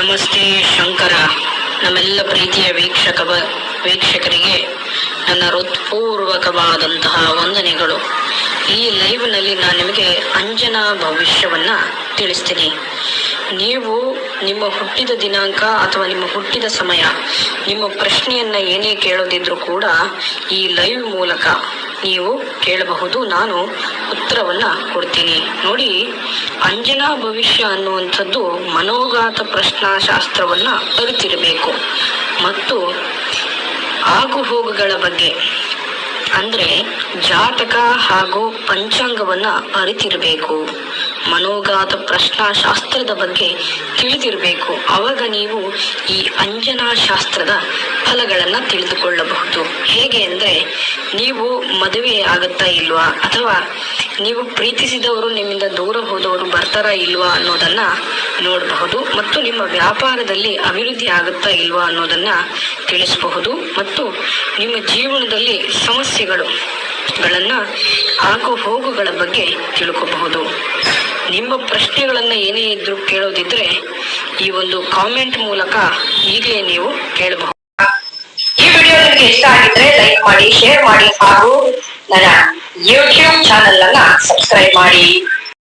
ನಮಸ್ತೆ ಶಂಕರ. ನಮ್ಮೆಲ್ಲ ಪ್ರೀತಿಯ ವೀಕ್ಷಕ ವೀಕ್ಷಕರಿಗೆ ನನ್ನ ಹೃತ್ಪೂರ್ವಕವಾದಂತಹ ವಂದನೆಗಳು. ಈ ಲೈವ್ನಲ್ಲಿ ನಾನು ನಿಮಗೆ ಅಂಜನಾ ಭವಿಷ್ಯವನ್ನು ತಿಳಿಸ್ತೀನಿ. ನೀವು ನಿಮ್ಮ ಹುಟ್ಟಿದ ದಿನಾಂಕ ಅಥವಾ ನಿಮ್ಮ ಹುಟ್ಟಿದ ಸಮಯ, ನಿಮ್ಮ ಪ್ರಶ್ನೆಯನ್ನ ಏನೇ ಕೇಳೋದಿದ್ರು ಕೂಡ ಈ ಲೈವ್ ಮೂಲಕ ನೀವು ಕೇಳಬಹುದು, ನಾನು ಉತ್ತರವನ್ನ ಕೊಡ್ತೀನಿ. ನೋಡಿ, ಅಂಜನಾ ಭವಿಷ್ಯ ಅನ್ನುವಂಥದ್ದು ಮನೋಗಾತ ಪ್ರಶ್ನಾಶಾಸ್ತ್ರವನ್ನ ಅರಿತಿರಬೇಕು. ಮತ್ತು ಆಗುಹೋಗುಗಳ ಬಗ್ಗೆ. ಅಂದ್ರೆ ಜಾತಕ ಹಾಗೂ ಪಂಚಾಂಗವನ್ನ ಅರಿತಿರಬೇಕು. ಮನೋಗಾತ ಪ್ರಶ್ನಾಶಾಸ್ತ್ರದ ಬಗ್ಗೆ ತಿಳಿದಿರಬೇಕು. ಅವಾಗ ನೀವು ಈ ಅಂಜನಾ ಶಾಸ್ತ್ರದ ಫಲಗಳನ್ನ ತಿಳಿದುಕೊಳ್ಳಬಹುದು. ಹೇಗೆ ಅಂದ್ರೆ ನೀವು ಮದುವೆ ಆಗುತ್ತಾ ಇಲ್ವಾ? ಅಥವಾ ನೀವು ಪ್ರೀತಿಸಿದವರು ನಿಮ್ಮಿಂದ ದೂರ ಹೋದವರು ಬರ್ತಾರಾ ಇಲ್ವಾ ಅನ್ನೋದನ್ನ ನೋಡಬಹುದು ಮತ್ತು ನಿಮ್ಮ ವ್ಯಾಪಾರದಲ್ಲಿ ಅಭಿವೃದ್ಧಿ ಆಗುತ್ತಾ ಇಲ್ವಾ ಅನ್ನೋದನ್ನ ತಿಳಿಸಬಹುದು ಮತ್ತು ನಿಮ್ಮ ಜೀವನದಲ್ಲಿ ಸಮಸ್ಯೆಗಳು ಗಳನ್ನ ಆಗು ಹೋಗುಗಳ ಬಗ್ಗೆ ತಿಳ್ಕೋಬಹುದು. ನಿಮ್ಮ ಪ್ರಶ್ನೆಗಳನ್ನ ಏನೇ ಇದ್ರು ಕೇಳೋದಿದ್ರೆ ಈ ಒಂದು ಕಾಮೆಂಟ್ ಮೂಲಕ ಈಗಲೇ ನೀವು ಕೇಳಬಹುದು. ಈ ವಿಡಿಯೋ ನಿಮಗೆ ಇಷ್ಟ ಆಗಿದ್ರೆ ಲೈಕ್ ಮಾಡಿ ಶೇರ್ ಮಾಡಿ ಹಾಗೂ ನನ್ನ ಯೂಟ್ಯೂಬ್ ಚಾನೆಲ್ ಅನ್ನ ಸಬ್ಸ್ಕ್ರೈಬ್ ಮಾಡಿ.